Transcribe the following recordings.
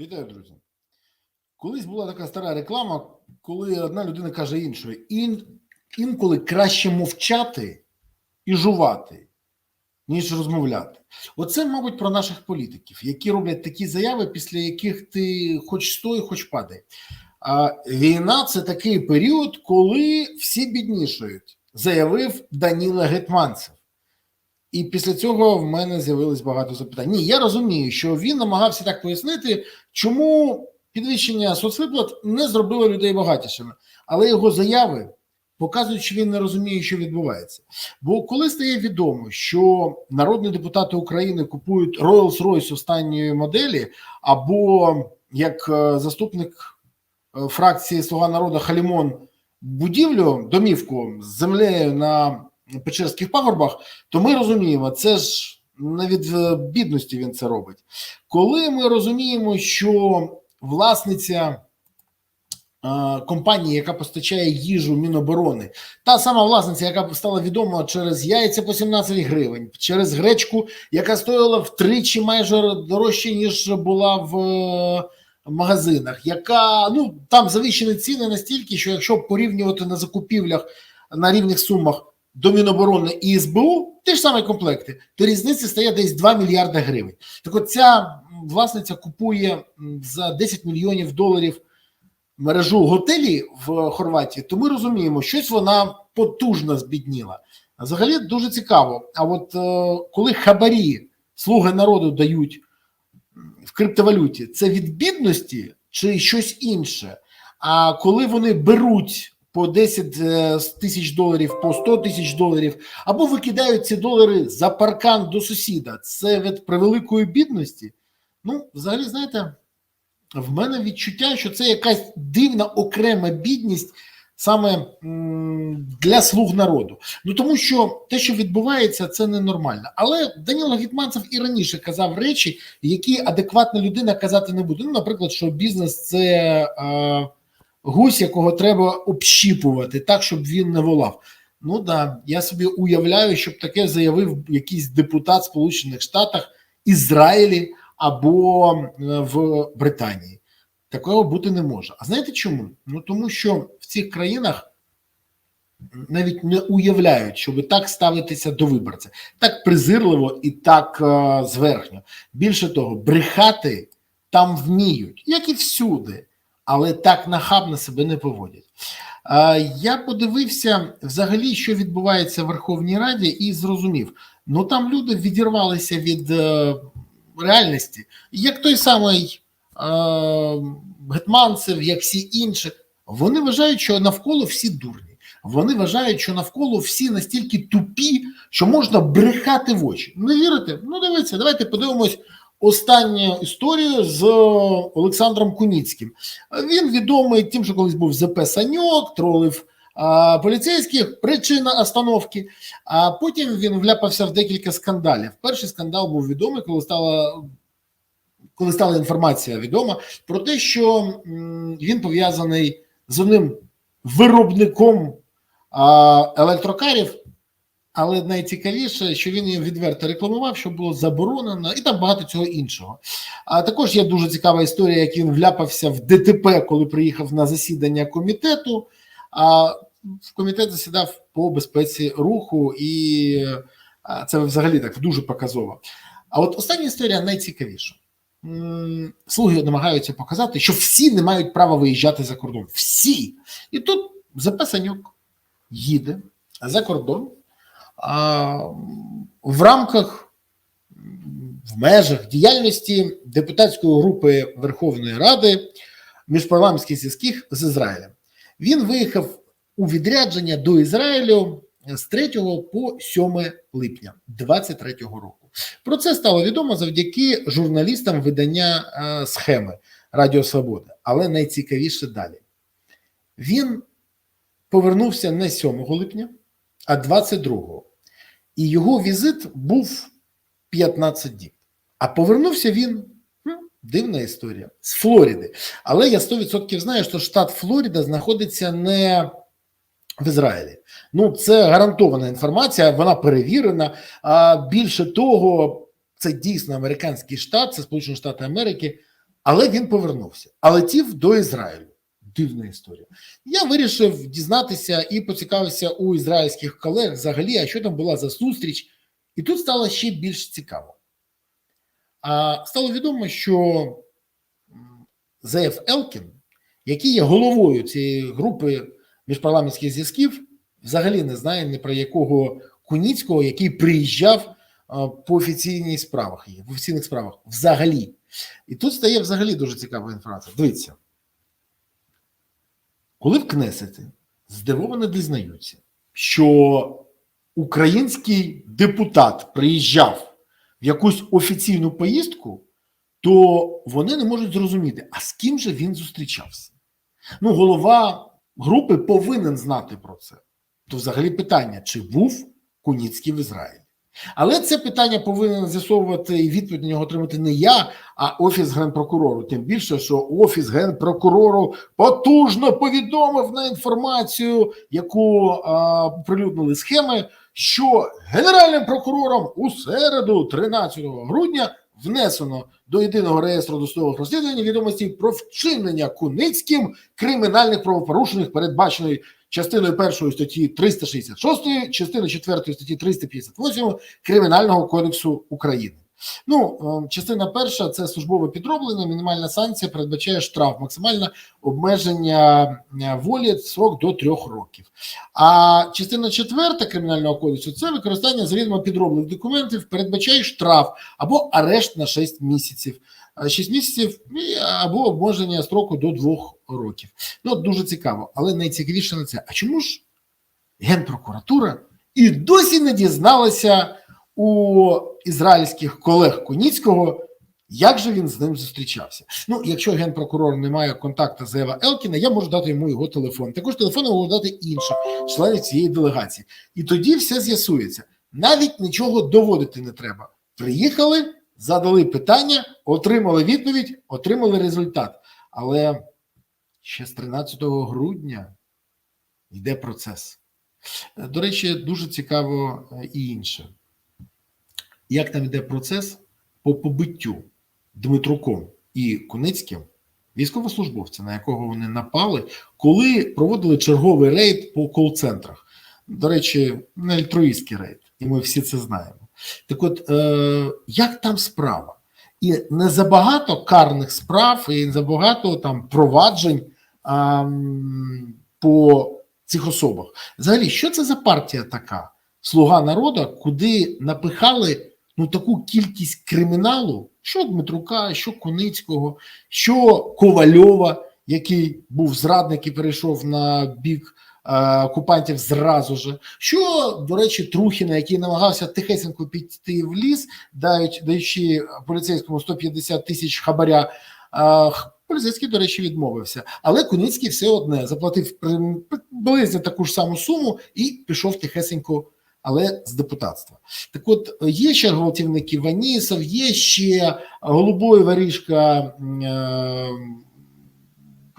Вітаю, друзі. Колись була така стара реклама, коли одна людина каже іншої: Ін, інколи краще мовчати і жувати, ніж розмовляти. Оце, мабуть, про наших політиків, які роблять такі заяви, після яких ти хоч стой, хоч падай. А війна це такий період, коли всі біднішають, заявив Даніла Гетманцев. І після цього в мене з'явилось багато запитань. Ні, я розумію, що він намагався так пояснити, чому підвищення соцвиплат не зробило людей багатішими, але його заяви показують, що він не розуміє, що відбувається. Бо коли стає відомо, що народні депутати України купують Rolls-Royce останньої моделі, або як е, заступник е, фракції Слуга народу Халімон будівлю, домівку з землею на Печерських пагорбах, то ми розуміємо, це ж не від е, бідності він це робить. Коли ми розуміємо, що власниця е, компанії, яка постачає їжу Міноборони, та сама власниця, яка стала відома через яйця по 17 гривень, через гречку, яка стоїла втричі майже дорожче, ніж була в е, магазинах, яка ну там завищені ціни настільки, що якщо порівнювати на закупівлях на рівних сумах до Міноборони і СБУ, ті ж самі комплекти, то різниця стає десь 2 мільярди гривень. Так от ця власниця купує за 10 мільйонів доларів мережу готелі в Хорватії, то ми розуміємо, щось вона потужно збідніла. Взагалі дуже цікаво. А от е, коли хабарі слуги народу дають в криптовалюті, це від бідності чи щось інше? А коли вони беруть по 10 е, тисяч доларів, по 100 тисяч доларів, або викидають ці долари за паркан до сусіда, це від превеликої бідності. Ну, взагалі, знаєте, в мене відчуття, що це якась дивна окрема бідність саме для слуг народу. Ну тому що те, що відбувається, це ненормально. Але Даніло Гетманцев і раніше казав речі, які адекватна людина казати не буде. Ну, наприклад, що бізнес це е, гусь, якого треба общіпувати так, щоб він не волав. Ну да, я собі уявляю, щоб таке заявив якийсь депутат Сполучених Штатах, Ізраїлі або е, в Британії. Такого бути не може. А знаєте чому? Ну тому що в цих країнах навіть не уявляють, щоб так ставитися до виборця, так презирливо і так е, зверхньо. Більше того, брехати там вміють, як і всюди, але так нахабно себе не поводять. Я подивився взагалі, що відбувається в Верховній Раді, і зрозумів: ну там люди відірвалися від е, реальності, як той самий е, Гетманцев, як всі інші. Вони вважають, що навколо всі дурні. Вони вважають, що навколо всі настільки тупі, що можна брехати в очі. Не вірите? Ну, дивіться, давайте подивимось останню історію з Олександром Куніцьким. Він відомий тим, що колись був ЗП Саньок, тролив а, поліцейських, причина остановки. А потім він вляпався в декілька скандалів. Перший скандал був відомий, коли стала. Коли стала інформація відома про те, що він пов'язаний з одним виробником електрокарів, але найцікавіше, що він їм відверто рекламував, що було заборонено, і там багато цього іншого. А також є дуже цікава історія, як він вляпався в ДТП, коли приїхав на засідання комітету. А в комітет засідав по безпеці руху, і це взагалі так дуже показово. А от остання історія найцікавіша. Слуги намагаються показати, що всі не мають права виїжджати за кордон. Всі. І тут Записанюк їде за кордон в рамках в межах діяльності депутатської групи Верховної Ради міжпарламентських зв'язків з Ізраїлем. Він виїхав у відрядження до Ізраїлю з 3 по 7 липня 2023 року. Про це стало відомо завдяки журналістам видання е, схеми Радіо Свобода. Але найцікавіше далі. Він повернувся не 7 липня, а 22. І його візит був 15 діб. А повернувся він. Дивна історія з Флориди. Але я 100% знаю, що штат Флорида знаходиться не в Ізраїлі. Ну, це гарантована інформація, вона перевірена. А більше того, це дійсно американський штат, це Сполучені Штати Америки, Але він повернувся, а летів до Ізраїлю. Дивна історія. Я вирішив дізнатися і поцікавився у ізраїльських колег взагалі, а що там була за зустріч. І тут стало ще більш цікаво. А стало відомо, що Зеєв Елкін, який є головою цієї групи міжпарламентських зв'язків, взагалі не знає ні про якого Куніцького, який приїжджав по офіційній справах, в офіційних справах взагалі. І тут стає взагалі дуже цікава інформація. Дивіться, коли в Кнесеті здивовано дізнаються, що український депутат приїжджав в якусь офіційну поїздку, то вони не можуть зрозуміти, а з ким же він зустрічався. Ну, голова групи повинен знати про це. То взагалі питання, чи був Куніцький в Ізраїлі. Але це питання повинен з'ясовувати і відповідь на нього отримати не я, а офіс генпрокурору. Тим більше, що офіс генпрокурору потужно повідомив на інформацію, яку а, оприлюднили схеми, що генеральним прокурором у середу, 13 грудня, внесено до єдиного реєстру досудових розслідувань відомості про вчинення Куницьким кримінальних правопорушень, передбаченої частиною першої статті 366, частиною 4 статті 358 Кримінального кодексу України. Ну, е, частина перша це службове підроблення, мінімальна санкція передбачає штраф, максимальне обмеження е, волі срок до трьох років. А частина четверта кримінального кодексу це використання завідомо підроблених документів, передбачає штраф або арешт на 6 місяців. 6 місяців або обмеження строку до 2 років. Ну, дуже цікаво, але найцікавіше на це. А чому ж Генпрокуратура і досі не дізналася у ізраїльських колег Куніцького, як же він з ним зустрічався? Ну, якщо генпрокурор не має контакту з Ева Елкіна, я можу дати йому його телефон. Також телефон можу дати інших членів цієї делегації. І тоді все з'ясується. Навіть нічого доводити не треба. Приїхали, задали питання, отримали відповідь, отримали результат. Але ще з 13 грудня йде процес. До речі, дуже цікаво е, і інше. Як там йде процес по побиттю Дмитруком і Куницьким військовослужбовця, на якого вони напали, коли проводили черговий рейд по кол-центрах. До речі, не альтруїстський рейд, і ми всі це знаємо. Так от, е, як там справа? І не забагато карних справ, і не забагато там проваджень а, по цих особах. Взагалі, що це за партія така? Слуга народу, куди напихали ну таку кількість криміналу, що Дмитрука, що Куницького, що Ковальова, який був зрадник і перейшов на бік е, окупантів зразу же. Що, до речі, Трухіна, який намагався тихесенько піти в ліс, дають, даючи поліцейському 150 тисяч хабаря. Е, Поліцейський, до речі, відмовився. Але Куницький все одне заплатив приблизно таку ж саму суму і пішов тихесенько, але з депутатства. Так от, є ще гвалтівники Ванісов, є ще голубой воріжка м, е,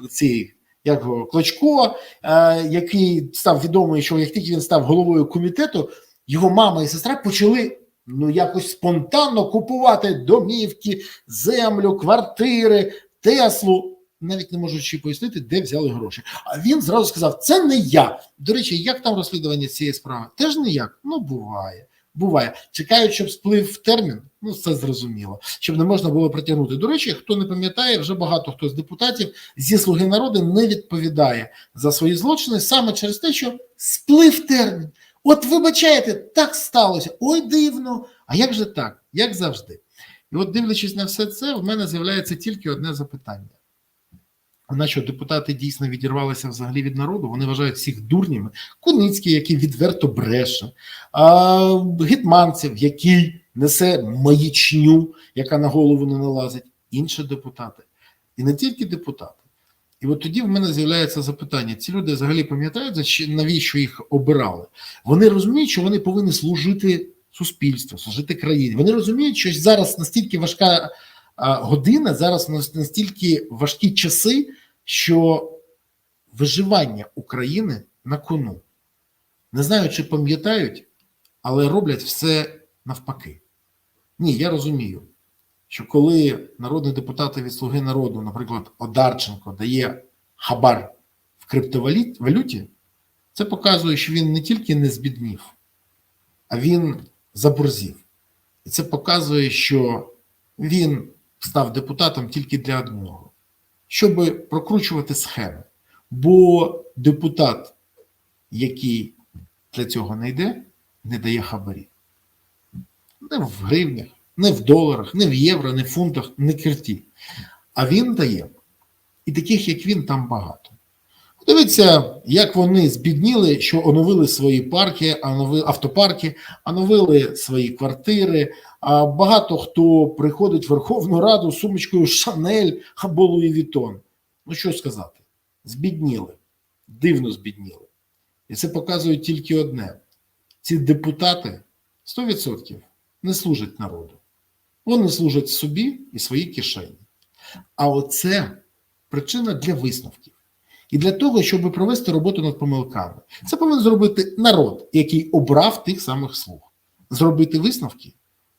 цей, як Клочко, е, який став відомий, що як тільки він став головою комітету, його мама і сестра почали ну якось спонтанно купувати домівки, землю, квартири, Теслу. Навіть не можучи пояснити, де взяли гроші. А він зразу сказав: це не я. До речі, як там розслідування цієї справи? Теж ніяк. Ну, буває. Буває. Чекають, щоб сплив термін. Ну, це зрозуміло, щоб не можна було притягнути. До речі, хто не пам'ятає, вже багато хто з депутатів зі слуги народу не відповідає за свої злочини саме через те, що сплив термін. От вибачаєте, так сталося. Ой, дивно. А як же так? Як завжди? І от, дивлячись на все це, в мене з'являється тільки одне запитання. На що депутати дійсно відірвалися взагалі від народу? Вони вважають всіх дурнями. Куницький, який відверто бреше, а, Гетманцев, який несе маячню, яка на голову не налазить, інші депутати. І не тільки депутати. І от тоді в мене з'являється запитання: ці люди взагалі пам'ятають, за що- навіщо їх обирали? Вони розуміють, що вони повинні служити суспільству, служити країні. Вони розуміють, що зараз настільки важка година, зараз настільки важкі часи, що виживання України на кону. Не знаю, чи пам'ятають, але роблять все навпаки. Ні, я розумію, що коли народні депутати від Слуги народу, наприклад, Одарченко, дає хабар в криптовалюті, це показує, що він не тільки не збіднів, а він заборзів. І це показує, що він став депутатом тільки для одного, щоб прокручувати схеми. Бо депутат, який для цього не йде, не дає хабарі. Не в гривнях, не в доларах, не в євро, не в фунтах, не кирті. А він дає. І таких, як він, там багато. Дивіться, як вони збідніли, що оновили свої парки, оновили автопарки, оновили свої квартири. А багато хто приходить в Верховну Раду з сумочкою Шанель або Луї Вітон. Ну що сказати? Збідніли, дивно збідніли. І це показує тільки одне: ці депутати 100% не служать народу. Вони служать собі і своїй кишені. А оце причина для висновків. І для того, щоб провести роботу над помилками, це повинен зробити народ, який обрав тих самих слуг, зробити висновки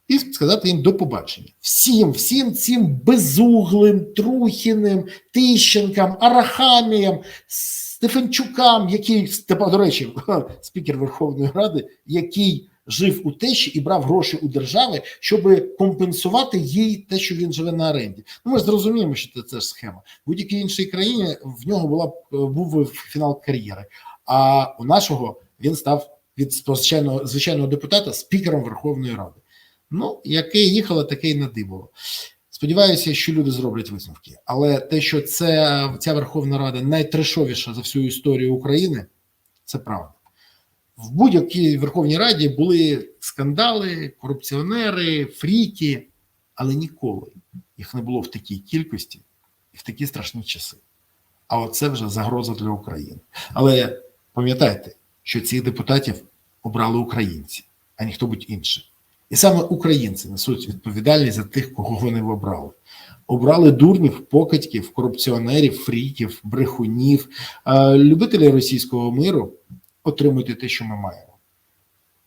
і сказати їм до побачення. Всім, всім цим безуглим, Трухіним, Тищенкам, Арахаміям, Стефанчукам, який до речі, спікер Верховної Ради, який жив у тещі і брав гроші у держави, щоб компенсувати їй те, що він живе на оренді. Ну, ми зрозуміємо, що це, це ж схема. В будь-якій іншій країні в нього була був фінал кар'єри. А у нашого він став від звичайного, звичайного депутата спікером Верховної Ради. Ну, яке їхало, таке й надибало. Сподіваюся, що люди зроблять висновки. Але те, що це ця Верховна Рада найтрешовіша за всю історію України, це правда. В будь-якій Верховній Раді були скандали, корупціонери, фріки, але ніколи їх не було в такій кількості і в такі страшні часи. А оце вже загроза для України. Але пам'ятайте, що цих депутатів обрали українці, а ніхто будь інший. І саме українці несуть відповідальність за тих, кого вони обрали. Обрали дурнів, покидьків, корупціонерів, фріків, брехунів, е, любителі російського миру. Отримуйте те, що ми маємо.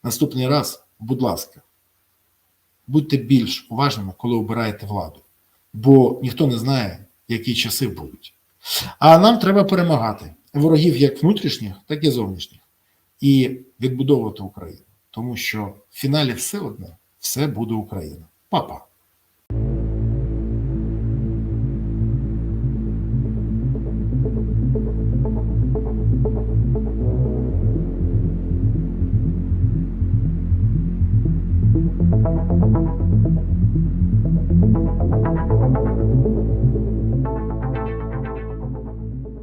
Наступний раз, будь ласка, будьте більш уважними, коли обираєте владу, бо ніхто не знає, які часи будуть. А нам треба перемагати ворогів як внутрішніх, так і зовнішніх, і відбудовувати Україну. Тому що в фіналі все одне, все буде Україна. Па-па.